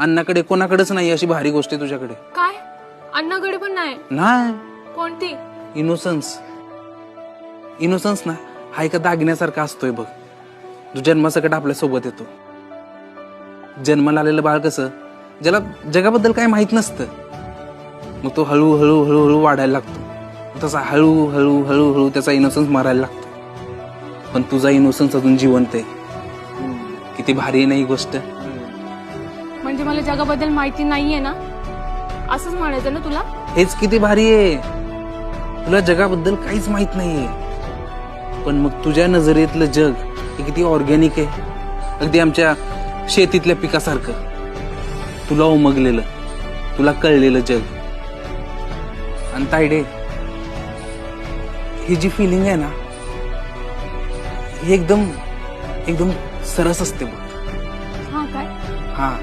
अन्नाकडे कोणाकडेच नाही अशी भारी गोष्ट आहे तुझ्याकडे. काय? अण्णाकडे पण नाही? नाही. कोणती? इनोसन्स इनोसन्स ना हा एका दागिन्यासारखा असतोय बघ. जो जन्मासकट आपल्यासोबत येतो. जन्माला आलेलं बाळ कसं ज्याला जगाबद्दल काय माहीत नसतं मग तो हळूहळू हळूहळू वाढायला लागतो. तसा हळूहळू हळूहळू त्याचा इनोसन्स मारायला लागतो. पण तुझा इनोसन्स अजून जिवंत आहे. किती भारी आहे ना ही गोष्ट. म्हणजे मला जगाबद्दल माहिती नाहीये ना? असंच म्हणायचं ना तुला? हेच किती भारी आहे. तुला जगाबद्दल काहीच माहीत नाहीये. पण मग तुझ्या नजरेतलं जग हे किती ऑर्गॅनिक आहे. अगदी आमच्या शेतीतल्या पिकासारखं. तुला उमगलेलं तुला कळलेलं जग. आणि तायडे ही जी फिलिंग आहे ना ही एकदम एकदम सरस असते बघ. हा काय? हा.